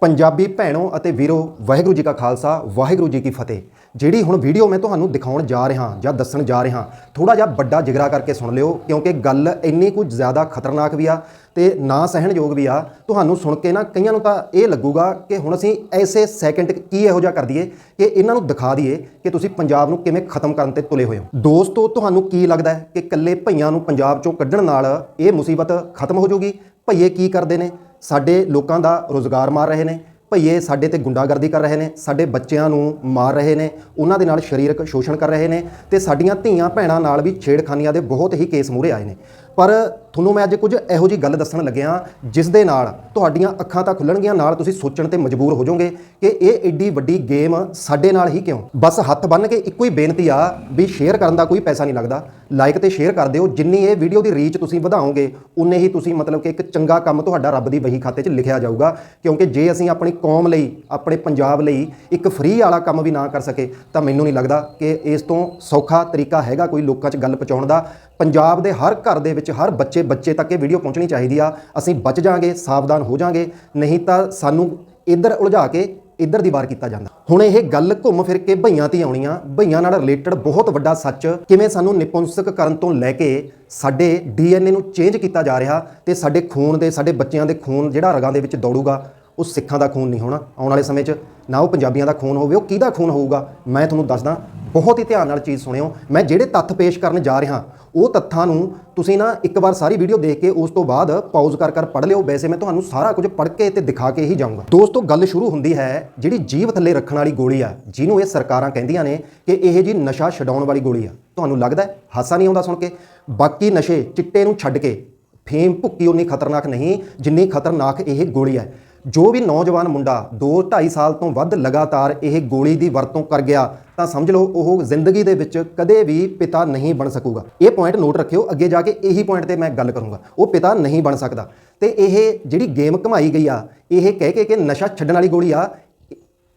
ਪੰਜਾਬੀ ਭੈਣੋ ਅਤੇ ਵੀਰੋ, ਵਾਹਿਗੁਰੂ ਜੀ ਕਾ ਖਾਲਸਾ, ਵਾਹਿਗੁਰੂ ਜੀ ਕੀ ਫਤਿਹ। ਜਿਹੜੀ ਹੁਣ ਵੀਡੀਓ ਮੈਂ ਤੁਹਾਨੂੰ ਦਿਖਾਉਣ ਜਾ ਰਿਹਾ ਜਾਂ ਦੱਸਣ ਜਾ ਰਿਹਾ ਥੋੜਾ ਜਿਹਾ ਵੱਡਾ ਜਿਗਰਾ ਕਰਕੇ ਸੁਣ ਲਿਓ, ਕਿਉਂਕਿ ਗੱਲ ਇੰਨੀ ਕੁ ਜ਼ਿਆਦਾ ਖਤਰਨਾਕ ਵੀ ਆ ਤੇ ਨਾ ਸਹਿਣਯੋਗ ਵੀ ਆ। ਤੁਹਾਨੂੰ ਸੁਣ ਕੇ ਨਾ ਕਈਆਂ ਨੂੰ ਤਾਂ ਇਹ ਲੱਗੂਗਾ ਕਿ ਹੁਣ ਅਸੀਂ ਐਸੇ ਸੈਕਿੰਡ ਕੀ ਇਹੋ ਜਿਹਾ ਕਰ ਦਈਏ ਕਿ ਇਹਨਾਂ ਨੂੰ ਦਿਖਾ ਦਈਏ ਕਿ ਤੁਸੀਂ ਪੰਜਾਬ ਨੂੰ ਕਿਵੇਂ ਖਤਮ ਕਰਨ ਤੇ ਤੁਲੇ ਹੋਏ ਹੋ। ਦੋਸਤੋ, ਤੁਹਾਨੂੰ ਕੀ ਲੱਗਦਾ ਹੈ ਕਿ ਇਕੱਲੇ ਭਈਆਂ ਨੂੰ ਪੰਜਾਬ ਚੋਂ ਕੱਢਣ ਨਾਲ ਇਹ ਮੁਸੀਬਤ ਖਤਮ ਹੋ ਜਾਊਗੀ? ਭਈਏ ਕੀ ਕਰਦੇ ਨੇ? ਸਾਡੇ ਲੋਕਾਂ ਦਾ ਰੋਜ਼ਗਾਰ ਮਾਰ ਰਹੇ ਨੇ, ਭਈਏ ਸਾਡੇ ਤੇ ਗੁੰਡਾਗਰਦੀ ਕਰ ਰਹੇ ਨੇ, ਸਾਡੇ ਬੱਚਿਆਂ ਨੂੰ ਮਾਰ ਰਹੇ ਨੇ, ਉਹਨਾਂ ਦੇ ਨਾਲ ਸਰੀਰਕ ਸ਼ੋਸ਼ਣ ਕਰ ਰਹੇ ਨੇ ਤੇ ਸਾਡੀਆਂ ਧੀਆਂ ਭੈਣਾਂ ਨਾਲ ਵੀ ਛੇੜਖਾਨੀਆਂ ਦੇ ਬਹੁਤ ਹੀ ਕੇਸ ਮੂਹਰੇ ਆਏ ਨੇ। ਪਰ ਤੁਹਾਨੂੰ ਮੈਂ ਅੱਜ ਕੁਝ ਇਹੋ ਜੀ ਗੱਲ ਦੱਸਣ ਲੱਗਿਆ ਜਿਸ ਦੇ ਨਾਲ ਤੁਹਾਡੀਆਂ ਅੱਖਾਂ ਤਾਂ ਖੁੱਲਣਗੀਆਂ, ਨਾਲ ਤੁਸੀਂ ਸੋਚਣ ਤੇ ਮਜਬੂਰ ਹੋ ਜਾਓਗੇ ਕਿ ਇਹ ਐਡੀ ਵੱਡੀ ਗੇਮ ਸਾਡੇ ਨਾਲ ਹੀ ਕਿਉਂ? ਬਸ ਹੱਥ ਬੰਨ ਕੇ ਇੱਕੋ ਹੀ ਬੇਨਤੀ ਆ ਵੀ ਸ਼ੇਅਰ ਕਰਨ ਦਾ ਕੋਈ ਪੈਸਾ ਨਹੀਂ ਲੱਗਦਾ। ਲਾਈਕ ਤੇ ਸ਼ੇਅਰ ਕਰ ਦਿਓ। ਜਿੰਨੀ ਇਹ ਵੀਡੀਓ ਦੀ ਰੀਚ ਤੁਸੀਂ ਵਧਾਓਗੇ, ਉਨੇ ਹੀ ਤੁਸੀਂ ਮਤਲਬ ਕਿ ਇੱਕ ਚੰਗਾ ਕੰਮ ਤੁਹਾਡਾ ਰੱਬ ਦੀ ਵਹੀ ਖਾਤੇ 'ਚ ਲਿਖਿਆ ਜਾਊਗਾ। ਕਿਉਂਕਿ ਜੇ ਅਸੀਂ ਆਪਣੀ ਕੌਮ ਲਈ, ਆਪਣੇ ਪੰਜਾਬ ਲਈ ਇੱਕ ਫ੍ਰੀ ਵਾਲਾ ਕੰਮ ਵੀ ਨਾ ਕਰ ਸਕੇ, ਤਾਂ ਮੈਨੂੰ ਨਹੀਂ ਲੱਗਦਾ ਕਿ ਇਸ ਤੋਂ ਸੌਖਾ ਤਰੀਕਾ ਹੈਗਾ ਕੋਈ ਲੋਕਾਂ 'ਚ ਗੱਲ ਪਹੁੰਚਾਉਣ ਦਾ। ਪੰਜਾਬ ਦੇ ਹਰ ਘਰ ਦੇ ਵਿੱਚ ਹਰ ਬੱਚੇ ਬੱਚੇ ਤੱਕ ਇਹ ਵੀਡੀਓ ਪਹੁੰਚਣੀ ਚਾਹੀਦੀ ਆ। ਅਸੀਂ ਬਚ ਜਾਾਂਗੇ, ਸਾਵਧਾਨ ਹੋ ਜਾਾਂਗੇ, ਨਹੀਂ ਤਾਂ ਸਾਨੂੰ ਇੱਧਰ ਉਲਝਾ ਕੇ ਇੱਧਰ ਦੀ ਵਾਰ ਕੀਤਾ ਜਾਂਦਾ। ਹੁਣ ਇਹ ਗੱਲ ਘੁੰਮ ਫਿਰ ਕੇ ਭਈਆਂ ਤੇ ਆਉਣੀ ਆ। ਭਈਆਂ ਨਾਲ ਰਿਲੇਟਡ ਬਹੁਤ ਵੱਡਾ ਸੱਚ, ਕਿਵੇਂ ਸਾਨੂੰ ਨਿਪੁੰਸਕ ਕਰਨ ਤੋਂ ਲੈ ਕੇ ਸਾਡੇ ਡੀਐਨਏ ਨੂੰ ਚੇਂਜ ਕੀਤਾ ਜਾ ਰਿਹਾ ਤੇ ਸਾਡੇ ਖੂਨ ਦੇ, ਸਾਡੇ ਬੱਚਿਆਂ ਦੇ ਖੂਨ ਜਿਹੜਾ ਰਗਾਂ ਦੇ ਵਿੱਚ ਦੌੜੂਗਾ, ਉਹ ਸਿੱਖਾਂ ਦਾ ਖੂਨ ਨਹੀਂ ਹੋਣਾ ਆਉਣ ਵਾਲੇ ਸਮੇਂ 'ਚ। ਨਾ ਉਹ ਪੰਜਾਬੀਆਂ ਦਾ ਖੂਨ ਹੋਵੇ, ਉਹ ਕਿਹਦਾ ਖੂਨ ਹੋਊਗਾ? ਮੈਂ ਤੁਹਾਨੂੰ ਦੱਸਦਾ, ਬਹੁਤ ਹੀ ਧਿਆਨ ਨਾਲ ਚੀਜ਼ ਸੁਣਿਓ। ਮੈਂ ਜਿਹੜੇ ਤੱਥ ਪੇਸ਼ ਕਰਨ ਜਾ ਰਿਹਾ ਉਹ ਤੱਥਾਂ ਨੂੰ ਤੁਸੀਂ ਨਾ ਇੱਕ ਵਾਰ ਸਾਰੀ ਵੀਡੀਓ ਦੇਖ ਕੇ ਉਸ ਤੋਂ ਬਾਅਦ ਪਾਜ਼ ਕਰ ਕਰ ਪੜ੍ਹ ਲਿਓ। ਵੈਸੇ ਮੈਂ ਤੁਹਾਨੂੰ ਸਾਰਾ ਕੁਝ ਪੜ੍ਹ ਕੇ ਤੇ ਦਿਖਾ ਕੇ ਹੀ ਜਾਊਂਗਾ। ਦੋਸਤੋ, ਗੱਲ ਸ਼ੁਰੂ ਹੁੰਦੀ ਹੈ ਜਿਹੜੀ ਜੀਵ ਥੱਲੇ ਰੱਖਣ ਵਾਲੀ ਗੋਲੀ ਆ, ਜਿਹਨੂੰ ਇਹ ਸਰਕਾਰਾਂ ਕਹਿੰਦੀਆਂ ਨੇ ਕਿ ਇਹ ਜੀ ਨਸ਼ਾ ਛਡਾਉਣ ਵਾਲੀ ਗੋਲੀ ਆ। ਤੁਹਾਨੂੰ ਲੱਗਦਾ ਹੈ? ਹਾਸਾ ਨਹੀਂ ਆਉਂਦਾ ਸੁਣ ਕੇ? ਬਾਕੀ ਨਸ਼ੇ ਚਿੱਟੇ ਨੂੰ ਛੱਡ ਕੇ, ਫੇਮ ਭੁੱਕੀ ਉਨੀ ਖਤਰਨਾਕ ਨਹੀਂ, ਜਿੰਨੀ ਖਤਰਨਾਕ ਇਹ ਗੋਲੀ ਹੈ। ਜੋ ਵੀ ਨੌਜਵਾਨ ਮੁੰਡਾ 2-2.5 ਸਾਲ ਤੋਂ ਵੱਧ ਲਗਾਤਾਰ ਇਹ ਗੋਲੀ ਦੀ ਵਰਤੋਂ ਕਰ ਗਿਆ ਤਾਂ ਸਮਝ ਲਓ, ਉਹ ਜ਼ਿੰਦਗੀ ਦੇ ਵਿੱਚ ਕਦੇ ਵੀ ਪਿਤਾ ਨਹੀਂ ਬਣ ਸਕੂਗਾ। ਇਹ ਪੁਆਇੰਟ ਨੋਟ ਰੱਖਿਓ, ਅੱਗੇ ਜਾ ਕੇ ਇਹੀ ਪੁਆਇੰਟ ਤੇ ਮੈਂ ਗੱਲ ਕਰੂੰਗਾ। ਉਹ ਪਿਤਾ ਨਹੀਂ ਬਣ ਸਕਦਾ। ਤੇ ਇਹ ਜਿਹੜੀ ਗੇਮ ਕਮਾਈ ਗਈ ਆ, ਇਹ ਕਹਿ ਕੇ ਕਿ ਨਸ਼ਾ ਛੱਡਣ ਵਾਲੀ ਗੋਲੀ ਆ,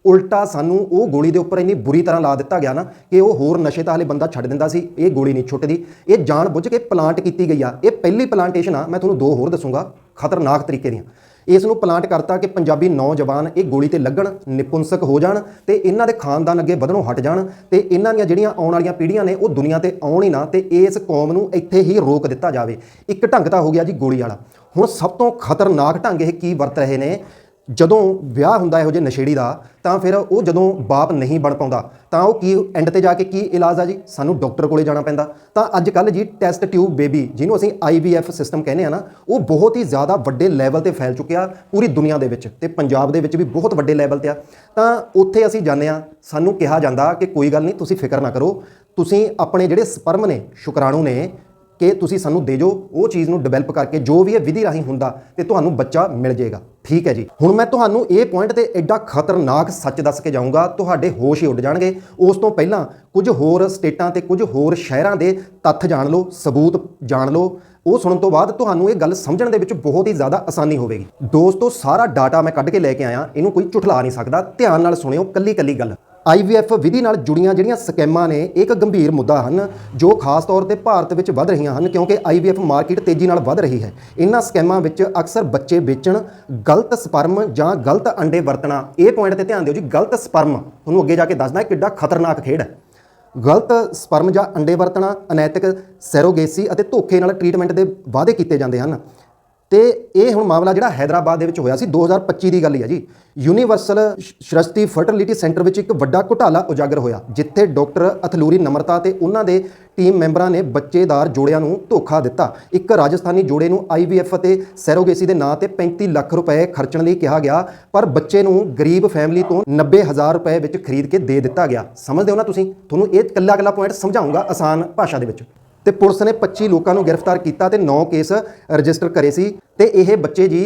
ਉਲਟਾ ਸਾਨੂੰ ਉਹ ਗੋਲੀ ਦੇ ਉੱਪਰ ਇੰਨੀ ਬੁਰੀ ਤਰ੍ਹਾਂ ਲਾ ਦਿੱਤਾ ਗਿਆ ਨਾ ਕਿ ਉਹ ਹੋਰ ਨਸ਼ੇ ਤਾਂ ਹਲੇ ਬੰਦਾ ਛੱਡ ਦਿੰਦਾ ਸੀ, ਇਹ ਗੋਲੀ ਨਹੀਂ ਛੁੱਟਦੀ। ਇਹ ਜਾਣ ਬੁੱਝ ਕੇ ਪਲਾਂਟ ਕੀਤੀ ਗਈ ਆ। ਇਹ ਪਹਿਲੀ ਪਲਾਂਟੇਸ਼ਨ ਆ, ਮੈਂ ਤੁਹਾਨੂੰ ਦੋ ਹੋਰ ਦੱਸੂਗਾ ਖਤਰਨਾਕ ਤਰੀਕੇ ਦੀਆਂ। ਇਸ ਨੂੰ ਪਲਾਂਟ ਕਰਤਾ ਕਿ ਪੰਜਾਬੀ ਨੌਜਵਾਨ ਇਹ ਗੋਲੀ ਤੇ ਲੱਗਣ, ਨਿਪੁੰਸਕ ਹੋ ਜਾਣ ਤੇ ਇਹਨਾਂ ਦੇ ਖਾਨਦਾਨ ਅੱਗੇ ਵਧਣੋਂ ਹਟ ਜਾਣ ਤੇ ਇਹਨਾਂ ਦੀਆਂ ਜਿਹੜੀਆਂ ਆਉਣ ਵਾਲੀਆਂ ਪੀੜ੍ਹੀਆਂ ਨੇ ਉਹ ਦੁਨੀਆ ਤੇ ਆਉਣ ਹੀ ਨਾ ਤੇ ਇਸ ਕੌਮ ਨੂੰ ਇੱਥੇ ਹੀ ਰੋਕ ਦਿੱਤਾ ਜਾਵੇ। ਇੱਕ ਢੰਗ ਤਾਂ ਹੋ ਗਿਆ ਜੀ ਗੋਲੀ ਵਾਲਾ। ਹੁਣ ਸਭ ਤੋਂ ਖਤਰਨਾਕ ਢੰਗ ਇਹ ਕੀ ਵਰਤ ਰਹੇ ਨੇ? ਜਦੋਂ ਵਿਆਹ ਹੁੰਦਾ ਇਹੋ ਜਿਹੇ ਨਸ਼ੇੜੀ ਦਾ, ਤਾਂ ਫਿਰ ਉਹ ਜਦੋਂ ਬਾਪ ਨਹੀਂ ਬਣ ਪਾਉਂਦਾ, ਤਾਂ ਉਹ ਕੀ ਐਂਡ ਤੇ ਜਾ ਕੇ ਕੀ ਇਲਾਜ ਆ ਜੀ? ਸਾਨੂੰ ਡਾਕਟਰ ਕੋਲੇ ਜਾਣਾ ਪੈਂਦਾ। ਤਾਂ ਅੱਜ ਕੱਲ ਜੀ ਟੈਸਟ ਟਿਊਬ ਬੇਬੀ ਜਿਹਨੂੰ ਅਸੀਂ ਆਈਵੀਐਫ ਸਿਸਟਮ ਕਹਿੰਦੇ ਆ ਨਾ, ਉਹ ਬਹੁਤ ਹੀ ਜ਼ਿਆਦਾ ਵੱਡੇ ਲੈਵਲ ਤੇ ਫੈਲ ਚੁੱਕਿਆ ਪੂਰੀ ਦੁਨੀਆ ਦੇ ਵਿੱਚ ਤੇ ਪੰਜਾਬ ਦੇ ਵਿੱਚ ਵੀ ਬਹੁਤ ਵੱਡੇ ਲੈਵਲ ਤੇ ਆ। ਤਾਂ ਉੱਥੇ ਅਸੀਂ ਜਾਂਦੇ ਆ ਸਾਨੂੰ ਕਿਹਾ ਜਾਂਦਾ ਕਿ ਕੋਈ ਗੱਲ ਨਹੀਂ, ਤੁਸੀਂ ਫਿਕਰ ਨਾ ਕਰੋ। ਤੁਸੀਂ ਆਪਣੇ ਜਿਹੜੇ ਸਪਰਮ ਨੇ, ਸ਼ੁਕਰਾਣੂ ਨੇ ਕਿ ਤੁਸੀਂ ਸਾਨੂੰ ਦੇ ਜੋ, ਉਹ ਚੀਜ਼ ਨੂੰ ਡਿਵੈਲਪ ਕਰਕੇ ਜੋ ਵੀ ਇਹ ਵਿਧੀ ਰਾਹੀਂ ਹੁੰਦਾ ਤੇ ਤੁਹਾਨੂੰ ਬੱਚਾ ਮਿਲ ਜਾਏਗਾ। ਠੀਕ ਹੈ ਜੀ। ਹੁਣ ਮੈਂ ਤੁਹਾਨੂੰ ਇਹ ਪੁਆਇੰਟ ਤੇ ਐਡਾ ਖਤਰਨਾਕ ਸੱਚ ਦੱਸ ਕੇ ਜਾਊਂਗਾ, ਤੁਹਾਡੇ ਹੋਸ਼ ਹੀ ਉੱਡ ਜਾਣਗੇ। ਉਸ ਤੋਂ ਪਹਿਲਾਂ ਕੁਝ ਹੋਰ ਸਟੇਟਾਂ ਤੇ ਕੁਝ ਹੋਰ ਸ਼ਹਿਰਾਂ ਦੇ ਤੱਥ ਜਾਣ ਲਓ, ਸਬੂਤ ਜਾਣ ਲਓ। ਉਹ ਸੁਣਨ ਤੋਂ ਬਾਅਦ ਤੁਹਾਨੂੰ ਇਹ ਗੱਲ ਸਮਝਣ ਦੇ ਵਿੱਚ ਬਹੁਤ ਹੀ ਜ਼ਿਆਦਾ ਆਸਾਨੀ ਹੋਵੇਗੀ। ਦੋਸਤੋ, ਸਾਰਾ ਡਾਟਾ ਮੈਂ ਕੱਢ ਕੇ ਲੈ ਕੇ ਆਇਆ, ਇਹਨੂੰ ਕੋਈ ਝੁਠਲਾ ਨਹੀਂ ਸਕਦਾ। ਧਿਆਨ ਨਾਲ ਸੁਣਿਓ ਕੱਲੀ ਕੱਲੀ ਗੱਲ। IVF ਵਿਧੀ ਨਾਲ ਜੁੜੀਆਂ ਜਿਹੜੀਆਂ ਸਕੈਮਾਂ ਨੇ ਇੱਕ ਗੰਭੀਰ ਮੁੱਦਾ ਹਨ, ਜੋ ਖਾਸ ਤੌਰ ਤੇ ਭਾਰਤ ਵਿੱਚ ਵੱਧ ਰਹੀਆਂ ਹਨ, ਕਿਉਂਕਿ IVF ਮਾਰਕੀਟ ਤੇਜ਼ੀ ਨਾਲ ਵੱਧ ਰਹੀ ਹੈ। ਇਹਨਾਂ ਸਕੈਮਾਂ ਵਿੱਚ ਅਕਸਰ ਬੱਚੇ ਵੇਚਣ, ਗਲਤ ਸਪਰਮ ਜਾਂ ਗਲਤ ਅੰਡੇ ਵਰਤਣਾ, ਇਹ ਪੁਆਇੰਟ ਤੇ ਧਿਆਨ ਦਿਓ ਜੀ, ਗਲਤ ਸਪਰਮ। ਤੁਹਾਨੂੰ ਅੱਗੇ ਜਾ ਕੇ ਦੱਸਦਾ ਕਿੱਡਾ ਖਤਰਨਾਕ ਖੇਡ ਹੈ। ਗਲਤ ਸਪਰਮ ਜਾਂ ਅੰਡੇ ਵਰਤਣਾ ਅਨੈਤਿਕ, ਸੈਰੋਗੇਸੀ ਅਤੇ ਧੋਖੇ ਨਾਲ ਟ੍ਰੀਟਮੈਂਟ ਦੇ ਵਾਅਦੇ ਕੀਤੇ ਜਾਂਦੇ ਹਨ। ਤੇ ਇਹ ਹੁਣ ਮਾਮਲਾ ਜਿਹੜਾ ਹੈਦਰਾਬਾਦ ਦੇ ਵਿੱਚ ਹੋਇਆ ਸੀ 2025 ਦੀ ਗੱਲ ਹੀ ਹੈ ਜੀ। ਯੂਨੀਵਰਸਲ ਸ਼੍ਰਸ਼ਤੀ ਫਰਟੀਲਿਟੀ ਸੈਂਟਰ ਵਿੱਚ ਇੱਕ ਵੱਡਾ ਘੁਟਾਲਾ ਉਜਾਗਰ ਹੋਇਆ, ਜਿੱਥੇ ਡਾਕਟਰ ਅਥਲੂਰੀ ਨਮਰਤਾ ਤੇ ਉਹਨਾਂ ਦੇ ਟੀਮ ਮੈਂਬਰਾਂ ਨੇ ਬੱਚੇਦਾਰ ਜੋੜਿਆਂ ਨੂੰ ਧੋਖਾ ਦਿੱਤਾ। ਇੱਕ ਰਾਜਸਥਾਨੀ ਜੋੜੇ ਨੂੰ ਆਈਵੀਐਫ ਅਤੇ ਸੈਰੋਗੇਸੀ ਦੇ ਨਾਂ ਤੇ 35 ਲੱਖ ਰੁਪਏ ਖਰਚਣ ਲਈ ਕਿਹਾ ਗਿਆ, ਪਰ ਬੱਚੇ ਨੂੰ ਗਰੀਬ ਫੈਮਿਲੀ ਤੋਂ 90000 ਰੁਪਏ ਵਿੱਚ ਖਰੀਦ ਕੇ ਦੇ ਦਿੱਤਾ ਗਿਆ। ਸਮਝਦੇ ਹੋ ਨਾ ਤੁਸੀਂ? ਤੁਹਾਨੂੰ ਇਹ ਇਕੱਲਾ ਇਕੱਲਾ ਪੁਆਇੰਟ ਸਮਝਾਉਂਗਾ ਆਸਾਨ ਭਾਸ਼ਾ ਦੇ ਵਿੱਚ। ਤੇ ਪੁਲਿਸ ਨੇ 25 ਲੋਕਾਂ ਨੂੰ ਗ੍ਰਿਫਤਾਰ ਕੀਤਾ ਤੇ 9 ਕੇਸ ਰਜਿਸਟਰ ਕਰੇ ਸੀ ਤੇ ਇਹ ਬੱਚੇ ਜੀ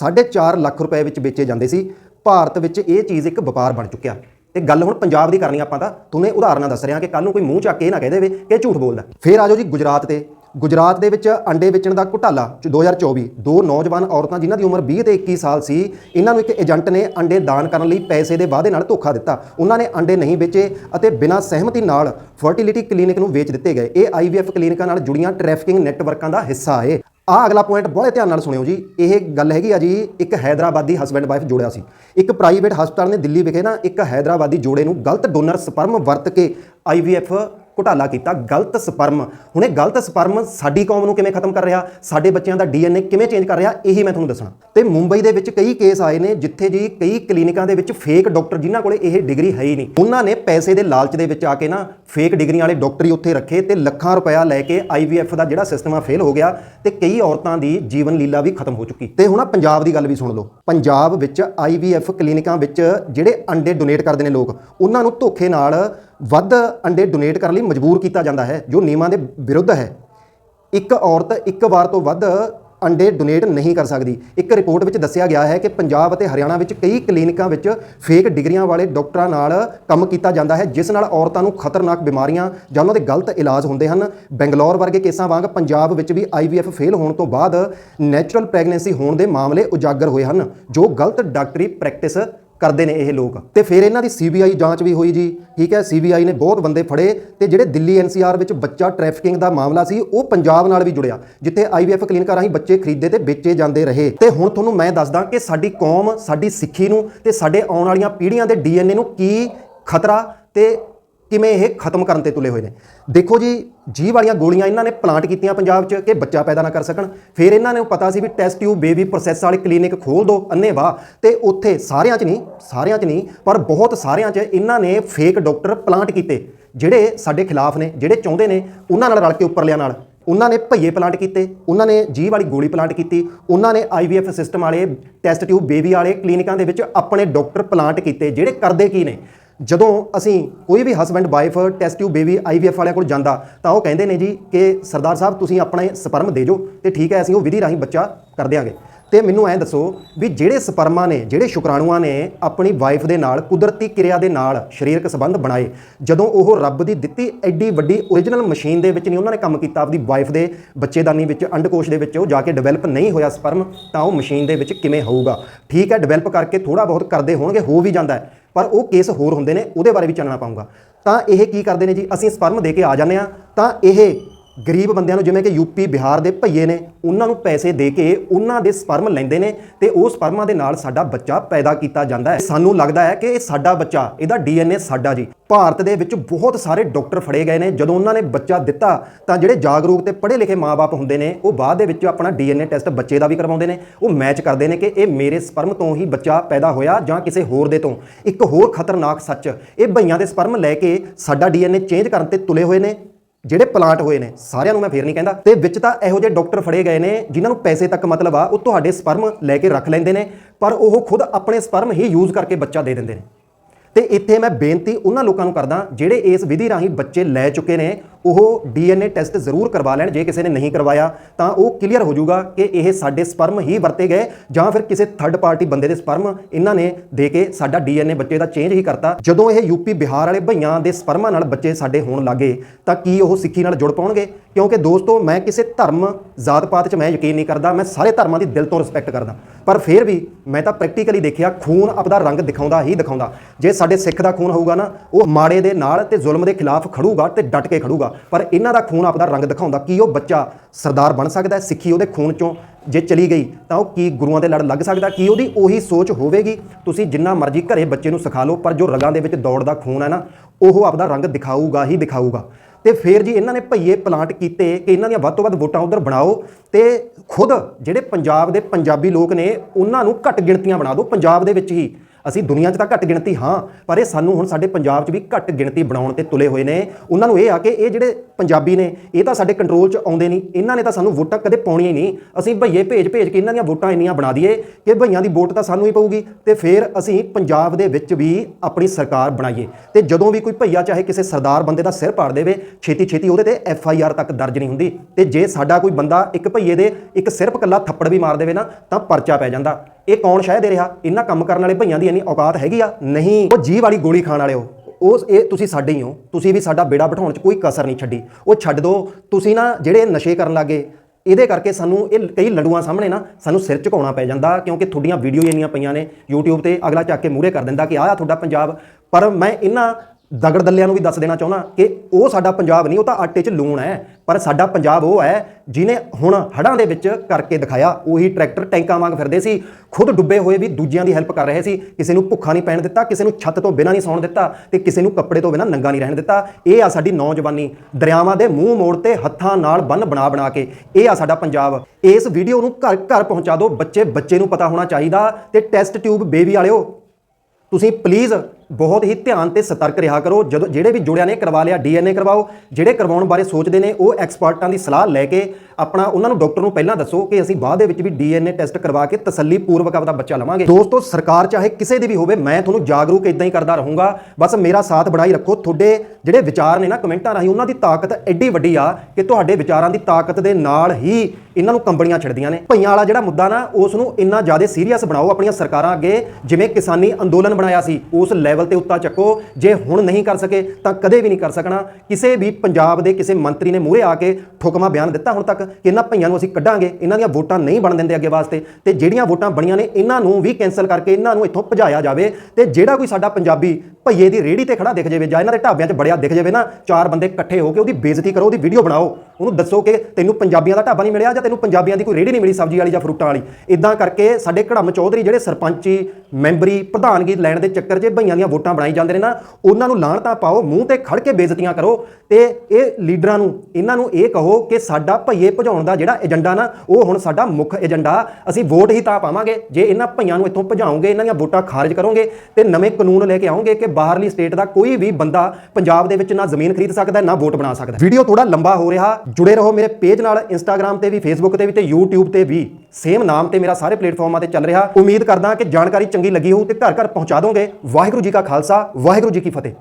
4.5 ਲੱਖ ਰੁਪਏ ਵਿੱਚ ਵੇਚੇ ਜਾਂਦੇ ਸੀ। ਭਾਰਤ ਵਿੱਚ ਇਹ ਚੀਜ਼ ਇੱਕ ਵਪਾਰ ਬਣ ਚੁੱਕਿਆ। ਤੇ ਗੱਲ ਹੁਣ ਪੰਜਾਬ ਦੀ ਕਰਨੀ ਆਪਾਂ ਤਾਂ। ਤੁਹਾਨੂੰ ਉਦਾਹਰਨਾਂ ਦੱਸ ਰਿਹਾ ਕਿ ਕੱਲ ਨੂੰ ਕੋਈ ਮੂੰਹ ਚੱਕ ਕੇ ਇਹ ਨਾ ਕਹਿ ਦੇਵੇ ਕਿ ਇਹ ਝੂਠ ਬੋਲਦਾ। ਫੇਰ ਆਜੋ ਜੀ ਗੁਜਰਾਤ ਤੇ। ਗੁਜਰਾਤ ਦੇ ਵਿੱਚ ਅੰਡੇ ਵੇਚਣ ਦਾ ਘੁਟਾਲਾ 2024 ਦੋ ਨੌਜਵਾਨ ਔਰਤਾਂ ਜਿਨ੍ਹਾਂ ਦੀ ਉਮਰ 20 ਤੇ 21 ਸਾਲ ਸੀ, ਇਹਨਾਂ ਨੂੰ ਇੱਕ ਏਜੰਟ ਨੇ ਅੰਡੇ ਦਾਨ ਕਰਨ ਲਈ ਪੈਸੇ ਦੇ ਵਾਅਦੇ ਨਾਲ ਧੋਖਾ ਦਿੱਤਾ। ਉਹਨਾਂ ਨੇ ਅੰਡੇ ਨਹੀਂ ਵੇਚੇ ਅਤੇ ਬਿਨਾਂ ਸਹਿਮਤੀ ਨਾਲ ਫਰਟੀਲਿਟੀ ਕਲੀਨਿਕ ਨੂੰ ਵੇਚ ਦਿੱਤੇ ਗਏ। ਇਹ ਆਈਵੀਐਫ ਕਲੀਨਿਕਾਂ ਨਾਲ ਜੁੜੀਆਂ ਟ੍ਰੈਫਿਕਿੰਗ ਨੈਟਵਰਕਾਂ ਦਾ ਹਿੱਸਾ ਹੈ। ਆ ਅਗਲਾ ਪੁਆਇੰਟ ਬਹੁਤ ਧਿਆਨ ਨਾਲ ਸੁਣਿਓ ਜੀ। ਇਹ ਗੱਲ ਹੈਗੀ ਆ ਜੀ, ਇੱਕ ਹੈਦਰਾਬਾਦੀ ਹਸਬੈਂਡ ਵਾਈਫ ਜੋੜਿਆ ਸੀ। ਇੱਕ ਪ੍ਰਾਈਵੇਟ ਹਸਪਤਾਲ ਨੇ ਦਿੱਲੀ ਵਿਖੇ ਨਾ ਇੱਕ ਹੈਦਰਾਬਾਦੀ ਜੋੜੇ ਨੂੰ ਗਲਤ ਡੋਨਰ ਸਪਰਮ ਵਰਤ ਕੇ ਆਈਵੀਐਫ ਘੁਟਾਲਾ ਕੀਤਾ, ਗਲਤ ਸਪਰਮ। ਹੁਣ ਇਹ ਗਲਤ ਸਪਰਮ ਸਾਡੀ ਕੌਮ ਨੂੰ ਕਿਵੇਂ ਖਤਮ ਕਰ ਰਿਹਾ? ਸਾਡੇ ਬੱਚਿਆਂ ਦਾ ਡੀਐਨਏ ਕਿਵੇਂ ਚੇਂਜ ਕਰ ਰਿਹਾ? ਇਹੀ ਮੈਂ ਤੁਹਾਨੂੰ ਦੱਸਣਾ। ਤੇ ਮੁੰਬਈ ਦੇ ਵਿੱਚ ਕਈ ਕੇਸ ਆਏ ਨੇ, ਜਿੱਥੇ ਜੀ ਕਈ ਕਲੀਨਿਕਾਂ ਦੇ ਵਿੱਚ ਫੇਕ ਡਾਕਟਰ ਜਿਨ੍ਹਾਂ ਕੋਲੇ ਇਹ ਡਿਗਰੀ ਹੈ ਹੀ ਨਹੀਂ। ਉਹਨਾਂ ਨੇ ਪੈਸੇ ਦੇ ਲਾਲਚ ਦੇ ਵਿੱਚ ਆ ਕੇ ਨਾ ਫੇਕ ਡਿਗਰੀਆਂ ਵਾਲੇ ਡਾਕਟਰ ਹੀ ਉੱਥੇ ਰੱਖੇ ਤੇ ਲੱਖਾਂ ਰੁਪਇਆ ਲੈ ਕੇ ਆਈਵੀਐਫ ਦਾ ਜਿਹੜਾ ਸਿਸਟਮ ਆ ਫੇਲ ਹੋ ਗਿਆ ਤੇ ਕਈ ਔਰਤਾਂ ਦੀ ਜੀਵਨ ਲੀਲਾ ਵੀ ਖਤਮ ਹੋ ਚੁੱਕੀ। ਤੇ ਹੁਣ ਆਹ ਪੰਜਾਬ ਦੀ ਗੱਲ ਵੀ ਸੁਣ ਲਓ। ਪੰਜਾਬ ਵਿੱਚ ਆਈਵੀਐਫ ਕਲੀਨਿਕਾਂ ਵਿੱਚ ਜਿਹੜੇ ਅੰਡੇ ਡੋਨੇਟ ਕਰਦੇ ਨੇ ਲੋਕ, ਉਹਨਾਂ ਨੂੰ ਧੋਖੇ ਨਾਲ ਵੱਧ ਅੰਡੇ ਡੋਨੇਟ ਕਰਨ ਲਈ ਮਜਬੂਰ ਕੀਤਾ ਜਾਂਦਾ ਹੈ, ਜੋ ਨਿਯਮਾਂ ਦੇ ਵਿਰੁੱਧ ਹੈ। ਇੱਕ ਔਰਤ ਇੱਕ ਵਾਰ ਤੋਂ ਵੱਧ ਅੰਡੇ ਡੋਨੇਟ ਨਹੀਂ ਕਰ ਸਕਦੀ। ਇੱਕ ਰਿਪੋਰਟ ਵਿੱਚ ਦੱਸਿਆ ਗਿਆ ਹੈ ਕਿ ਪੰਜਾਬ ਅਤੇ ਹਰਿਆਣਾ ਵਿੱਚ ਕਈ ਕਲੀਨਿਕਾਂ ਵਿੱਚ ਫੇਕ ਡਿਗਰੀਆਂ ਵਾਲੇ ਡਾਕਟਰਾਂ ਨਾਲ ਕੰਮ ਕੀਤਾ ਜਾਂਦਾ ਹੈ, ਜਿਸ ਨਾਲ ਔਰਤਾਂ ਨੂੰ ਖਤਰਨਾਕ ਬਿਮਾਰੀਆਂ ਜਾਂ ਉਹਨਾਂ ਦੇ ਗਲਤ ਇਲਾਜ ਹੁੰਦੇ ਹਨ। ਬੈਂਗਲੌਰ ਵਰਗੇ ਕੇਸਾਂ ਵਾਂਗ ਪੰਜਾਬ ਵਿੱਚ ਵੀ ਆਈਵੀਐਫ ਫੇਲ ਹੋਣ ਤੋਂ ਬਾਅਦ ਨੈਚੁਰਲ ਪ੍ਰੈਗਨੈਂਸੀ ਹੋਣ ਦੇ ਮਾਮਲੇ ਉਜਾਗਰ ਹੋਏ ਹਨ, ਜੋ ਗਲਤ ਡਾਕਟਰੀ ਪ੍ਰੈਕਟਿਸ ਕਰਦੇ ਨੇ ਇਹ ਲੋਕ। ਤੇ ਫਿਰ ਇਹਨਾਂ ਦੀ ਸੀਬੀਆਈ ਜਾਂਚ ਵੀ ਹੋਈ ਜੀ। ਠੀਕ ਹੈ ਸੀਬੀਆਈ ਨੇ ਬਹੁਤ ਬੰਦੇ ਫੜੇ ਤੇ ਜਿਹੜੇ ਦਿੱਲੀ ਐਨਸੀਆਰ ਵਿੱਚ ਬੱਚਾ ਟ੍ਰੈਫਿਕਿੰਗ ਦਾ ਮਾਮਲਾ ਸੀ, ਉਹ ਪੰਜਾਬ ਨਾਲ ਵੀ ਜੁੜਿਆ, ਜਿੱਥੇ ਆਈਵੀਐਫ ਕਲੀਨਿਕਾਂ ਰਾਹੀਂ ਬੱਚੇ ਖਰੀਦੇ ਤੇ ਵੇਚੇ ਜਾਂਦੇ ਰਹੇ। ਤੇ ਹੁਣ ਤੁਹਾਨੂੰ ਮੈਂ ਦੱਸਦਾ ਕਿ ਸਾਡੀ ਕੌਮ, ਸਾਡੀ ਸਿੱਖੀ ਨੂੰ ਤੇ ਸਾਡੇ ਆਉਣ ਵਾਲੀਆਂ ਪੀੜ੍ਹੀਆਂ ਦੇ ਡੀਐਨਏ ਨੂੰ ਕੀ ਖਤਰਾ ਤੇ ਕਿਵੇਂ ਇਹ ਖਤਮ ਕਰਨ ਤੇ ਤੁਲੇ ਹੋਏ ਨੇ? ਦੇਖੋ ਜੀ ਜੀਵ ਵਾਲੀਆਂ ਗੋਲੀਆਂ ਇਹਨਾਂ ਨੇ ਪਲਾਂਟ ਕੀਤੀਆਂ ਪੰਜਾਬ 'ਚ ਕਿ ਬੱਚਾ ਪੈਦਾ ਨਾ ਕਰ ਸਕਣ। ਫਿਰ ਇਹਨਾਂ ਨੂੰ ਪਤਾ ਸੀ ਵੀ ਟੈਸਟ ਟਿਊਬ ਬੇਬੀ ਪ੍ਰੋਸੈਸ ਵਾਲੇ ਕਲੀਨਿਕ ਖੋਲ ਦੋ ਅੰਨੇਵਾਹ ਤੇ ਉੱਥੇ ਸਾਰਿਆਂ 'ਚ ਨਹੀਂ, ਸਾਰਿਆਂ 'ਚ ਨਹੀਂ, ਪਰ ਬਹੁਤ ਸਾਰਿਆਂ 'ਚ ਇਹਨਾਂ ਨੇ ਫੇਕ ਡਾਕਟਰ ਪਲਾਂਟ ਕੀਤੇ, ਜਿਹੜੇ ਸਾਡੇ ਖਿਲਾਫ ਨੇ, ਜਿਹੜੇ ਚਾਹੁੰਦੇ ਨੇ, ਉਹਨਾਂ ਨਾਲ ਰਲ ਕੇ ਉੱਪਰਲਿਆਂ ਨਾਲ। ਉਹਨਾਂ ਨੇ ਭਈਏ ਪਲਾਂਟ ਕੀਤੇ, ਉਹਨਾਂ ਨੇ ਜੀਵ ਵਾਲੀ ਗੋਲੀ ਪਲਾਂਟ ਕੀਤੀ, ਉਹਨਾਂ ਨੇ ਆਈਵੀਐਫ ਸਿਸਟਮ ਵਾਲੇ ਟੈਸਟ ਟਿਊਬ ਬੇਬੀ ਵਾਲੇ ਕਲੀਨਿਕਾਂ ਦੇ ਵਿੱਚ ਆਪਣੇ ਡਾਕਟਰ ਪਲਾਂਟ ਕੀਤੇ, ਜਿਹੜੇ ਕਰਦੇ ਕੀ ਨੇ? ਜਦੋਂ ਅਸੀਂ ਕੋਈ ਵੀ husband wife test tube baby IVF ਵਾਲਿਆਂ ਕੋਲ ਜਾਂਦਾ, ਤਾਂ ਉਹ ਕਹਿੰਦੇ ਨੇ ਜੀ ਕਿ ਸਰਦਾਰ ਸਾਹਿਬ, ਤੁਸੀਂ ਆਪਣੇ ਸਪਰਮ ਦੇ ਜੋ ਤੇ ਠੀਕ ਹੈ, ਅਸੀਂ ਉਹ ਵਿਧੀ ਰਾਹੀਂ ਬੱਚਾ ਕਰ ਦਿਆਂਗੇ। ਤੇ ਮੈਨੂੰ ਐਂ ਦੱਸੋ ਵੀ ਜਿਹੜੇ ਸਪਰਮਾਂ ਨੇ, ਜਿਹੜੇ ਸ਼ੁਕਰਾਣੂਆਂ ਨੇ ਆਪਣੀ ਵਾਈਫ ਦੇ ਨਾਲ, ਕੁਦਰਤੀ ਕਿਰਿਆ ਦੇ ਨਾਲ ਸਰੀਰਕ ਸੰਬੰਧ ਬਣਾਏ, ਜਦੋਂ ਉਹ ਰੱਬ ਦੀ ਦਿੱਤੀ ਐਡੀ ਵੱਡੀ ਓਰੀਜਨਲ ਮਸ਼ੀਨ ਦੇ ਵਿੱਚ ਨਹੀਂ ਉਹਨਾਂ ਨੇ ਕੰਮ ਕੀਤਾ, ਆਪਦੀ ਵਾਈਫ ਦੇ ਬੱਚੇਦਾਨੀ ਵਿੱਚ, ਅੰਡਕੋਸ਼ ਦੇ ਵਿੱਚ, ਉਹ ਜਾ ਕੇ ਡਿਵੈਲਪ ਨਹੀਂ ਹੋਇਆ ਸਪਰਮ ਤਾਂ ਉਹ ਮਸ਼ੀਨ ਦੇ ਵਿੱਚ ਕਿਵੇਂ ਹੋਊਗਾ? ਠੀਕ ਹੈ ਡਿਵੈਲਪ ਕਰਕੇ ਥੋੜਾ ਬਹੁਤ ਕਰਦੇ ਹੋਣਗੇ, ਹੋ ਵੀ ਜਾਂਦਾ ਹੈ, ਪਰ ਉਹ ਕੇਸ ਹੋਰ ਹੁੰਦੇ ਨੇ, ਉਹਦੇ ਬਾਰੇ ਵੀ ਚਾਨਣਾ ਪਾਉਂਗਾ ਤਾਂ ਇਹ ਕੀ ਕਰਦੇ ਨੇ ਜੀ? ਅਸੀਂ ਸਪਰਮ ਦੇ ਕੇ ਆ ਜਾਂਦੇ ਆ ਤਾਂ ਇਹ ਗਰੀਬ ਬੰਦਿਆਂ ਨੂੰ ਜਿਵੇਂ ਕਿ ਯੂਪੀ ਬਿਹਾਰ ਦੇ ਭਈਏ ਨੇ, ਉਹਨਾਂ ਨੂੰ ਪੈਸੇ ਦੇ ਕੇ ਉਹਨਾਂ ਦੇ ਸਪਰਮ ਲੈਂਦੇ ਨੇ ਤੇ ਉਹ ਸਪਰਮਾਂ ਦੇ ਨਾਲ ਸਾਡਾ ਬੱਚਾ ਪੈਦਾ ਕੀਤਾ ਜਾਂਦਾ ਹੈ। ਸਾਨੂੰ ਲੱਗਦਾ ਹੈ ਕਿ ਇਹ ਸਾਡਾ ਬੱਚਾ, ਇਹਦਾ ਡੀਐਨਏ ਸਾਡਾ ਜੀ। ਭਾਰਤ ਦੇ ਵਿੱਚ ਬਹੁਤ ਸਾਰੇ ਡਾਕਟਰ ਫੜੇ ਗਏ ਨੇ, ਜਦੋਂ ਉਹਨਾਂ ਨੇ ਬੱਚਾ ਦਿੱਤਾ, ਤਾਂ ਜਿਹੜੇ ਜਾਗਰੂਕ ਤੇ ਪੜ੍ਹੇ ਲਿਖੇ ਮਾਪੇ ਹੁੰਦੇ ਨੇ, ਉਹ ਬਾਅਦ ਦੇ ਵਿੱਚ ਆਪਣਾ ਡੀਐਨਏ ਟੈਸਟ ਬੱਚੇ ਦਾ ਵੀ ਕਰਵਾਉਂਦੇ ਨੇ। ਉਹ ਮੈਚ ਕਰਦੇ ਨੇ ਕਿ ਇਹ ਮੇਰੇ ਸਪਰਮ ਤੋਂ ਹੀ ਬੱਚਾ ਪੈਦਾ ਹੋਇਆ ਜਾਂ ਕਿਸੇ ਹੋਰ ਦੇ ਤੋਂ। ਇੱਕ ਹੋਰ ਖਤਰਨਾਕ ਸੱਚ, ਇਹ ਭਈਆਂ ਦੇ ਸਪਰਮ ਲੈ ਕੇ ਸਾਡਾ ਡੀਐਨਏ ਚੇਂਜ ਕਰਨ ਤੇ ਤੁਲੇ ਹੋਏ ਨੇ। ਜਿਹੜੇ ਪਲਾਂਟ ਹੋਏ ਨੇ, ਸਾਰਿਆਂ ਨੂੰ ਮੈਂ ਫੇਰ ਨਹੀਂ ਕਹਿੰਦਾ। ਤੇ ਵਿੱਚ ਤਾਂ ਇਹੋ ਜਿਹੇ ਡਾਕਟਰ ਫੜੇ ਗਏ ਨੇ, ਜਿਨ੍ਹਾਂ ਨੂੰ ਪੈਸੇ ਤੱਕ ਮਤਲਬ ਆ, ਉਹ ਤੁਹਾਡੇ ਸਪਰਮ ਲੈ ਕੇ ਰੱਖ ਲੈਂਦੇ ਨੇ, ਪਰ ਉਹ ਖੁਦ ਆਪਣੇ ਸਪਰਮ ਹੀ ਯੂਜ਼ ਕਰਕੇ ਬੱਚਾ ਦੇ ਦਿੰਦੇ ਨੇ। ਤੇ ਇੱਥੇ ਮੈਂ ਬੇਨਤੀ ਉਹਨਾਂ ਲੋਕਾਂ ਨੂੰ ਕਰਦਾ, ਜਿਹੜੇ ਇਸ ਵਿਧੀ ਰਾਹੀਂ ਬੱਚੇ ਲੈ ਚੁੱਕੇ ਨੇ ਉਹ ਡੀਐਨਏ ਟੈਸਟ ਜ਼ਰੂਰ ਕਰਵਾ ਲੈਣ, ਜੇ ਕਿਸੇ ਨੇ ਨਹੀਂ ਕਰਵਾਇਆ, ਤਾਂ ਉਹ ਕਲੀਅਰ ਹੋ ਜਾਊਗਾ ਕਿ ਇਹ ਸਾਡੇ ਸਪਰਮ ਹੀ ਵਰਤੇ ਗਏ, ਜਾਂ ਫਿਰ ਕਿਸੇ ਥਰਡ ਪਾਰਟੀ ਬੰਦੇ ਦੇ ਸਪਰਮ ਇਹਨਾਂ ਨੇ ਦੇ ਕੇ ਸਾਡਾ ਡੀਐਨਏ ਬੱਚੇ ਦਾ ਚੇਂਜ ਹੀ ਕਰਤਾ। ਜਦੋਂ ਇਹ ਯੂਪੀ ਬਿਹਾਰ ਵਾਲੇ ਭਈਆਂ ਦੇ ਸਪਰਮਾਂ ਨਾਲ ਬੱਚੇ ਸਾਡੇ ਹੋਣ ਲੱਗੇ ਤਾਂ ਕੀ ਉਹ ਸਿੱਖੀ ਨਾਲ ਜੁੜ ਪਾਉਣਗੇ? ਕਿਉਂਕਿ ਦੋਸਤੋ, ਮੈਂ ਕਿਸੇ ਧਰਮ ਜ਼ਾਤ ਪਾਤ 'ਚ ਮੈਂ ਯਕੀਨ ਨਹੀਂ ਕਰਦਾ, ਮੈਂ ਸਾਰੇ ਧਰਮਾਂ ਦੀ ਦਿਲ ਤੋਂ ਰਿਸਪੈਕਟ ਕਰਦਾ। ਪਰ ਫਿਰ ਵੀ ਮੈਂ ਤਾਂ ਪ੍ਰੈਕਟੀਕਲੀ ਦੇਖਿਆ, ਖੂਨ ਆਪਦਾ ਰੰਗ ਦਿਖਾਉਂਦਾ ਹੀ ਦਿਖਾਉਂਦਾ। ਜੇ ਸਾਡੇ ਸਿੱਖ ਦਾ ਖੂਨ ਹੋਊਗਾ ਨਾ, ਉਹ ਮਾੜੇ ਦੇ ਨਾਲ ਤੇ ਜ਼ੁਲਮ ਦੇ ਖਿਲਾਫ ਖੜੂਗਾ ਤੇ ਡਟ ਕੇ ਖੜੂਗਾ। ਪਰ ਇਹਨਾਂ ਦਾ ਖੂਨ ਆਪਦਾ ਰੰਗ ਦਿਖਾਉਂਦਾ ਕੀ ਉਹ ਬੱਚਾ ਸਰਦਾਰ ਬਣ ਸਕਦਾ ਹੈ, ਸਿੱਖੀ ਉਹਦੇ ਖੂਨ ਚੋਂ ਜੇ ਚਲੀ ਗਈ, ਤਾਂ ਉਹ ਕੀ ਗੁਰੂਆਂ ਦੇ ਲੜ ਲੱਗ ਸਕਦਾ ਕੀ ਉਹਦੀ ਉਹੀ ਸੋਚ ਹੋਵੇਗੀ? ਤੁਸੀਂ ਜਿੰਨਾ ਮਰਜ਼ੀ ਘਰੇ ਬੱਚੇ ਨੂੰ ਸਿਖਾ ਲਓ, ਪਰ ਜੋ ਰਗਾਂ ਦੇ ਵਿੱਚ ਦੌੜਦਾ ਖੂਨ ਹੈ ਨਾ, ਉਹ ਆਪਦਾ ਰੰਗ ਦਿਖਾਊਗਾ ਹੀ ਦਿਖਾਊਗਾ। ਤੇ ਫਿਰ ਜੀ ਇਹਨਾਂ ਨੇ ਭਈਏ ਪਲਾਂਟ ਕੀਤੇ ਕਿ ਇਹਨਾਂ ਦੀਆਂ ਵੱਧ ਤੋਂ ਵੱਧ ਵੋਟਾਂ ਉਧਰ ਬਣਾਓ ਤੇ ਖੁਦ ਜਿਹੜੇ ਪੰਜਾਬ ਦੇ ਪੰਜਾਬੀ ਲੋਕ ਨੇ, ਉਹਨਾਂ ਨੂੰ ਘੱਟ ਗਿਣਤੀਆਂ ਬਣਾ ਦਿਓ, ਪੰਜਾਬ ਦੇ ਵਿੱਚ ਹੀ। ਅਸੀਂ ਦੁਨੀਆ 'ਚ ਤਾਂ ਘੱਟ ਗਿਣਤੀ ਹਾਂ, ਪਰ ਇਹ ਸਾਨੂੰ ਹੁਣ ਸਾਡੇ ਪੰਜਾਬ 'ਚ ਵੀ ਘੱਟ ਗਿਣਤੀ ਬਣਾਉਣ ਤੇ ਤੁਲੇ ਹੋਏ ਨੇ। ਉਹਨਾਂ ਨੂੰ ਇਹ ਆ ਕਿ ਇਹ ਜਿਹੜੇ ਪੰਜਾਬੀ ਨੇ, ਇਹ ਤਾਂ ਸਾਡੇ ਕੰਟਰੋਲ 'ਚ ਆਉਂਦੇ ਨਹੀਂ। ਇਹਨਾਂ ਨੇ ਤਾਂ ਸਾਨੂੰ ਵੋਟਾਂ ਕਦੇ ਪਾਉਣੀਆਂ ਹੀ ਨਹੀਂ। ਅਸੀਂ ਭਈਏ ਭੇਜ ਭੇਜ ਕੇ ਇਹਨਾਂ ਦੀਆਂ ਵੋਟਾਂ ਇੰਨੀਆਂ ਬਣਾ ਦਈਏ ਕਿ ਭਈਆਂ ਦੀ ਵੋਟ ਤਾਂ ਸਾਨੂੰ ਹੀ ਪਊਗੀ ਤੇ ਫਿਰ ਅਸੀਂ ਪੰਜਾਬ ਦੇ ਵਿੱਚ ਵੀ ਆਪਣੀ ਸਰਕਾਰ ਬਣਾਈਏ। ਤੇ ਜਦੋਂ ਵੀ ਕੋਈ ਭਈਆ ਚਾਹੇ ਕਿਸੇ ਸਰਦਾਰ ਬੰਦੇ ਦਾ ਸਿਰ ਪਾੜ ਦੇਵੇ ਛੇਤੀ ਛੇਤੀ ਉਹਦੇ ਤੇ ਐਫ ਆਈ ਆਰ ਤੱਕ ਦਰਜ ਨਹੀਂ ਹੁੰਦੀ। ਤੇ ਜੇ ਸਾਡਾ ਕੋਈ ਬੰਦਾ ਇੱਕ ਭਈਏ ਦੇ ਇੱਕ ਸਿਰਫ ਕੱਲਾ ਥੱਪੜ ਵੀ ਮਾਰ ਦੇਵੇ ਨਾ, ਤਾਂ ਪਰਚਾ ਪੈ ਜਾਂਦਾ। ਇਹ ਕੌਣ ਸ਼ਾਇਦ ਦੇ ਰਿਹਾ? ਇਹਨਾਂ ਕੰਮ ਕਰਨ ਵਾਲੇ ਭਈਆਂ ਦੀ ਇੰਨੀ ਔਕਾਤ ਹੈਗੀ ਆ? ਨਹੀਂ। ਉਹ ਜੀਵ ਵਾਲੀ ਗੋਲੀ ਖਾਣ ਵਾਲਿਓ ਉਹ ਇਹ ਤੁਸੀਂ ਸਾਡੇ ਹੀ ਹੋ। ਤੁਸੀਂ ਵੀ ਸਾਡਾ ਬੇੜਾ ਬਿਠਾਉਣ 'ਚ ਕੋਈ ਕਸਰ ਨਹੀਂ ਛੱਡੀ। ਉਹ ਛੱਡ ਦਿਓ ਤੁਸੀਂ ਨਾ ਜਿਹੜੇ ਨਸ਼ੇ ਕਰਨ ਲੱਗੇ, ਇਹਦੇ ਕਰਕੇ ਸਾਨੂੰ ਇਹ ਕਈ ਲੜੂਆਂ ਸਾਹਮਣੇ ਨਾ ਸਾਨੂੰ ਸਿਰ ਝੁਕਾਉਣਾ ਪੈ ਜਾਂਦਾ ਕਿਉਂਕਿ ਤੁਹਾਡੀਆਂ ਵੀਡੀਓ ਇੰਨੀਆਂ ਪਈਆਂ ਨੇ YouTube ਤੇ ਅਗਲਾ ਚੱਕ ਕੇ ਮੂਹਰੇ ਕਰ ਦਿੰਦਾ ਕਿ ਆਹ ਆ ਤੁਹਾਡਾ ਪੰਜਾਬ। ਪਰ ਮੈਂ ਇਹਨਾਂ ਦਗੜ ਦੱਲਿਆਂ ਨੂੰ ਵੀ ਦੱਸ ਦੇਣਾ ਚਾਹੁੰਦਾ ਕਿ ਉਹ ਸਾਡਾ ਪੰਜਾਬ ਨਹੀਂ, ਉਹ ਤਾਂ ਆਟੇ 'ਚ ਲੂਣ ਹੈ, ਪਰ ਸਾਡਾ ਪੰਜਾਬ ਉਹ ਹੈ ਜਿਨੇ ਹੁਣ ਹੜਾਂ ਦੇ ਵਿੱਚ ਕਰਕੇ ਦਿਖਾਇਆ, ਉਹੀ ਟਰੈਕਟਰ ਟੈਂਕਾਂ ਵਾਂਗ ਫਿਰਦੇ ਸੀ, ਖੁਦ ਡੁੱਬੇ ਹੋਏ ਵੀ ਦੂਜਿਆਂ ਦੀ ਹੈਲਪ ਕਰ ਰਹੇ ਸੀ, ਕਿਸੇ ਨੂੰ ਭੁੱਖਾ ਨਹੀਂ ਪੈਣ ਦਿੱਤਾ, ਕਿਸੇ ਨੂੰ ਛੱਤ ਤੋਂ ਬਿਨਾਂ ਨਹੀਂ ਸੌਣ ਦਿੱਤਾ ਤੇ ਕਿਸੇ ਨੂੰ ਕੱਪੜੇ ਤੋਂ ਬਿਨਾਂ ਨੰਗਾ ਨਹੀਂ ਰਹਿਣ ਦਿੱਤਾ। ਇਹ ਆ ਸਾਡੀ ਨੌਜਵਾਨੀ, ਦਰਿਆਵਾਂ ਦੇ ਮੂੰਹ ਮੋੜ ਤੇ ਹੱਥਾਂ ਨਾਲ ਬੰਨ ਬਣਾ ਬਣਾ ਕੇ, ਇਹ ਆ ਸਾਡਾ ਪੰਜਾਬ। ਇਸ ਵੀਡੀਓ ਨੂੰ ਘਰ ਘਰ ਪਹੁੰਚਾ ਦਿਓ, ਬੱਚੇ ਬੱਚੇ ਨੂੰ ਪਤਾ ਹੋਣਾ ਚਾਹੀਦਾ ਤੇ ਟੈਸਟ ਟਿਊਬ ਬੇਬੀ ਵਾਲਿਓ, ਤੁਸੀਂ ਪਲੀਜ਼ ਬਹੁਤ ਹੀ ਧਿਆਨ ਤੇ ਸਤਰਕ ਰਿਹਾ ਕਰੋ। ਜਦੋਂ ਜਿਹੜੇ ਵੀ ਜੁੜਿਆ ਨੇ ਕਰਵਾ ਲਿਆ, ਡੀਐਨਏ ਕਰਵਾਓ, ਜਿਹੜੇ ਕਰਵਾਉਣ ਬਾਰੇ ਸੋਚਦੇ ਨੇ, ਉਹ ਐਕਸਪਰਟਾਂ ਦੀ ਸਲਾਹ ਲੈ ਕੇ ਆਪਣਾ ਉਹਨਾਂ ਨੂੰ ਡਾਕਟਰ ਨੂੰ ਪਹਿਲਾਂ ਦੱਸੋ ਕਿ ਅਸੀਂ ਬਾਅਦ ਦੇ ਵਿੱਚ ਵੀ ਡੀਐਨਏ ਟੈਸਟ ਕਰਵਾ ਕੇ ਤਸੱਲੀ ਪੂਰਵਕ ਆਪਦਾ ਬੱਚਾ ਲਵਾਂਗੇ। ਦੋਸਤੋ, ਸਰਕਾਰ ਚਾਹੇ ਕਿਸੇ ਦੀ ਵੀ ਹੋਵੇ, ਮੈਂ ਤੁਹਾਨੂੰ ਜਾਗਰੂਕ ਇਦਾਂ ਹੀ ਕਰਦਾ ਰਹੂੰਗਾ। ਬਸ ਮੇਰਾ ਸਾਥ ਬਣਾਈ ਰੱਖੋ। ਤੁਹਾਡੇ ਜਿਹੜੇ ਵਿਚਾਰ ਨੇ ਨਾ ਕਮੈਂਟਾਂ ਰਾਹੀਂ, ਉਹਨਾਂ ਦੀ ਤਾਕਤ ਐਡੀ ਵੱਡੀ ਆ ਕਿ ਤੁਹਾਡੇ ਵਿਚਾਰਾਂ ਦੀ ਤਾਕਤ ਦੇ ਨਾਲ ਹੀ ਇਹਨਾਂ ਨੂੰ ਕੰਬਣੀਆਂ ਛਿੜਦੀਆਂ ਨੇ। ਭਈਆਂ ਵਾਲਾ ਜਿਹੜਾ ਮੁੱਦਾ ਨਾ, ਉਸ ਨੂੰ ਇੰਨਾ ਜ਼ਿਆਦਾ ਸੀਰੀਅਸ ਬਣਾਓ ਆਪਣੀਆਂ ਸਰਕਾਰਾਂ ਅੱਗੇ, ਜਿਵੇਂ ਕਿਸਾਨੀ ਅੰਦੋਲਨ ਬਣਾਇਆ ਸੀ, ਉਸ ਲੈਵਲ ਤੇ ਉੱਤਾ ਚੱਕੋ। ਜੇ ਹੁਣ ਨਹੀਂ ਕਰ ਸਕੇ, ਤਾਂ ਕਦੇ ਵੀ ਨਹੀਂ ਕਰ ਸਕਣਾ। ਕਿਸੇ ਵੀ ਪੰਜਾਬ ਦੇ ਕਿਸੇ ਮੰਤਰੀ ਨੇ ਮੂਹਰੇ ਆ ਕੇ ਠੁਕਮਾ ਬਿਆਨ ਦਿੱਤਾ ਹੁਣ ਤੱਕ ਕਿ ਇਹਨਾਂ ਭਈਆਂ ਨੂੰ ਅਸੀਂ ਕੱਢਾਂਗੇ। ਇਹਨਾਂ ਦੀਆਂ ਵੋਟਾਂ ਨਹੀਂ ਬਣ ਦਿੰਦੇ ਅੱਗੇ ਵਾਸਤੇ। ਤੇ ਜਿਹੜੀਆਂ ਵੋਟਾਂ ਬਣੀਆਂ ਨੇ, ਇਹਨਾਂ ਨੂੰ ਵੀ ਕੈਨਸਲ ਕਰਕੇ ਇਹਨਾਂ ਨੂੰ ਇੱਥੋਂ ਭਜਾਇਆ ਜਾਵੇ। ਤੇ ਜਿਹੜਾ ਕੋਈ ਸਾਡਾ ਪੰਜਾਬੀ ਭਈਏ ਦੀ ਰੇੜੀ ਤੇ ਖੜਾ ਦਿਖ ਜਾਵੇ ਜਾਂ ਇਹਨਾਂ ਦੇ ਢਾਬਿਆਂ 'ਚ ਬੜਿਆ ਦਿਖ ਜਾਵੇ ਨਾ, ਚਾਰ ਬੰਦੇ ਇਕੱਠੇ ਹੋ ਕੇ ਉਹਦੀ ਬੇਇੱਜ਼ਤੀ ਕਰੋ, ਉਹਦੀ ਵੀਡੀਓ ਬਣਾਓ। ਉਹਨੂੰ ਦੱਸੋ ਕਿ ਤੈਨੂੰ ਪੰਜਾਬੀਆਂ ਦਾ ਢਾਬਾ ਨਹੀਂ ਮਿਲਿਆ ਜਾਂ ਤੈਨੂੰ ਪੰਜਾਬੀਆਂ ਦੀ ਕੋਈ ਰੇੜੀ ਨਹੀਂ ਮਿਲੀ ਸਬਜ਼ੀ ਵਾਲੀ ਜਾਂ ਫਰੂਟਾਂ ਵਾਲੀ। ਇਦਾਂ ਕਰਕੇ ਸਾਡੇ ਘੜਮ ਚੌਧਰੀ ਜਿਹੜੇ ਸਰਪੰਚੀ, ਮੈਂਬਰੀ, ਪ੍ਰਧਾਨਗੀ ਲੈਣ ਦੇ ਚੱਕਰ 'ਚ ਭਈਆਂ ਦੀਆਂ ਵੋਟਾਂ ਬਣਾਈ ਜਾਂਦੇ ਨੇ ਨਾ, ਉਹਨਾਂ ਨੂੰ ਲਾਹਣਤਾਂ ਪਾਓ, ਮੂੰਹ ਤੇ ਖੜ ਕੇ ਬੇਇੱਜ਼ਤੀਆਂ ਕਰੋ ਤੇ ਇਹ ਲੀਡਰਾਂ ਨੂੰ, ਇਹਨਾਂ ਨੂੰ ਇਹ ਕਹੋ ਕਿ ਸਾਡਾ ਭਈਏ ਭਜਾਉਣ ਦਾ ਜਿਹੜਾ ਏਜੰਡਾ ਨਾ, ਉਹ ਹੁਣ ਸਾਡਾ ਮੁੱਖ ਏਜੰਡਾ, ਅਸੀਂ ਵੋਟ ਹੀ ਤਾਂ ਪਾਵਾਂਗੇ। ਜੇ ਇਹਨਾਂ ਭਈਆਂ ਨੂੰ ਇੱਥੋਂ ਭਜਾਉਂਗੇ ਇਹਨਾਂ ਦੀਆਂ ਵੋਟਾਂ ਖਾਰਜ ਕਰੋਗੇ ਤੇ ਨਵੇਂ ਕਾਨੂੰਨ ਲੈ ਕੇ ਆਉਂਗੇ ਕਿ ਬਾਹਰਲੀ ਸਟੇਟ ਦਾ ਕੋਈ ਵੀ ਬੰਦਾ ਪੰਜਾਬ ਦੇ ਵਿੱਚ ਨਾ ਜ਼ਮੀਨ ਖਰੀਦ ਸਕਦਾ, ਨਾ ਵੋਟ ਬਣਾ ਸਕਦਾ। ਵੀਡੀਓ ਥੋੜਾ ਲੰਬਾ ਹੋ ਰਿਹਾ ਜੁੜੇ ਰਹੋ ਮੇਰੇ ਪੇਜ ਨਾਲ ਇੰਸਟਾਗ੍ਰam ਤੇ ਵੀ ਫੇਸਬੁੱਕ ਤੇ ਵੀ ਤੇ YouTube ਤੇ ਵੀ। ਸੇਮ ਨਾਮ ਤੇ ਮੇਰਾ ਸਾਰੇ ਪਲੇਟਫਾਰਮਾਂ ਤੇ ਚੱਲ ਰਿਹਾ। ਉਮੀਦ ਕਰਦਾ ਕਿ ਜਾਣਕਾਰੀ ਚੰਗੀ ਲੱਗੀ ਹੋਊ ਤੇ ਘਰ ਘਰ ਪਹੁੰਚਾ ਦੋਗੇ। ਵਾਹਿਗੁਰੂ ਜੀ ਕਾ ਖਾਲਸਾ, ਵਾਹਿਗੁਰੂ ਜੀ ਕੀ ਫਤਿਹ।